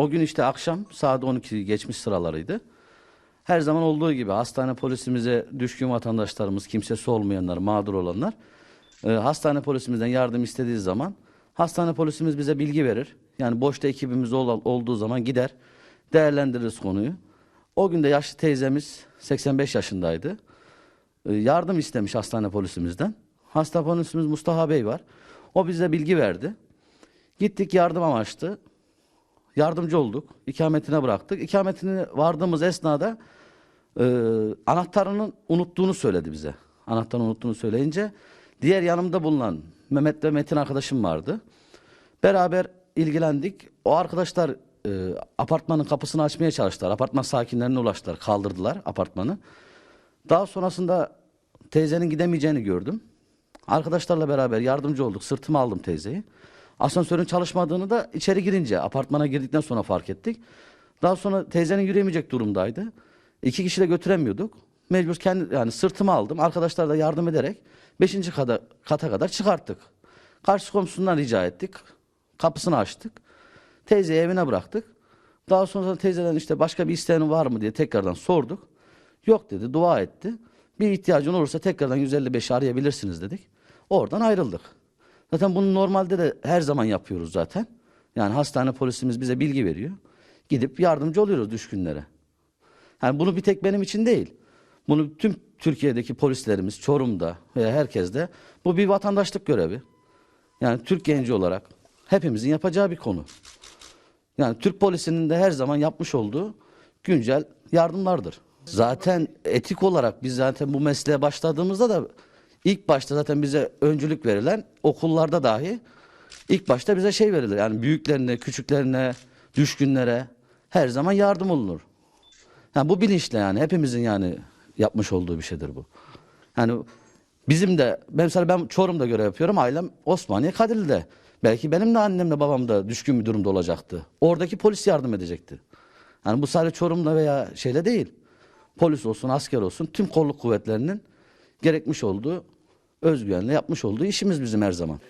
O gün işte akşam saat 12 geçmiş sıralarıydı. Her zaman olduğu gibi hastane polisimize düşkün vatandaşlarımız, kimsesi olmayanlar, mağdur olanlar e, hastane polisimizden yardım istediği zaman hastane polisimiz bize bilgi verir. Yani boşta ekibimiz ol- olduğu zaman gider, değerlendiririz konuyu. O gün de yaşlı teyzemiz 85 yaşındaydı. E, yardım istemiş hastane polisimizden. Hasta polisimiz Mustafa Bey var. O bize bilgi verdi. Gittik yardım amaçlı. Yardımcı olduk. İkametine bıraktık. İkametine vardığımız esnada e, anahtarının unuttuğunu söyledi bize. Anahtarını unuttuğunu söyleyince diğer yanımda bulunan Mehmet ve Metin arkadaşım vardı. Beraber ilgilendik. O arkadaşlar e, apartmanın kapısını açmaya çalıştılar. Apartman sakinlerine ulaştılar. Kaldırdılar apartmanı. Daha sonrasında teyzenin gidemeyeceğini gördüm. Arkadaşlarla beraber yardımcı olduk. Sırtıma aldım teyzeyi. Asansörün çalışmadığını da içeri girince, apartmana girdikten sonra fark ettik. Daha sonra teyzenin yürüyemeyecek durumdaydı. İki kişi de götüremiyorduk. Mecbur kendi yani sırtıma aldım. Arkadaşlar da yardım ederek beşinci kata, kata kadar çıkarttık. Karşı komşusundan rica ettik. Kapısını açtık. Teyzeyi evine bıraktık. Daha sonra teyzeden işte başka bir isteğin var mı diye tekrardan sorduk. Yok dedi, dua etti. Bir ihtiyacın olursa tekrardan 155 arayabilirsiniz dedik. Oradan ayrıldık. Zaten bunu normalde de her zaman yapıyoruz zaten. Yani hastane polisimiz bize bilgi veriyor. Gidip yardımcı oluyoruz düşkünlere. Yani bunu bir tek benim için değil. Bunu tüm Türkiye'deki polislerimiz, Çorum'da veya herkeste bu bir vatandaşlık görevi. Yani Türk genci olarak hepimizin yapacağı bir konu. Yani Türk polisinin de her zaman yapmış olduğu güncel yardımlardır. Zaten etik olarak biz zaten bu mesleğe başladığımızda da ilk başta zaten bize öncülük verilen okullarda dahi ilk başta bize şey verilir. Yani büyüklerine, küçüklerine, düşkünlere her zaman yardım olunur. Yani bu bilinçle yani hepimizin yani yapmış olduğu bir şeydir bu. Yani bizim de mesela ben Çorum'da görev yapıyorum. Ailem Osmaniye Kadirli'de. Belki benim de annemle babam da düşkün bir durumda olacaktı. Oradaki polis yardım edecekti. Yani bu sadece Çorum'da veya şeyle değil. Polis olsun, asker olsun tüm kolluk kuvvetlerinin gerekmiş olduğu özgüvenle yapmış olduğu işimiz bizim her zaman.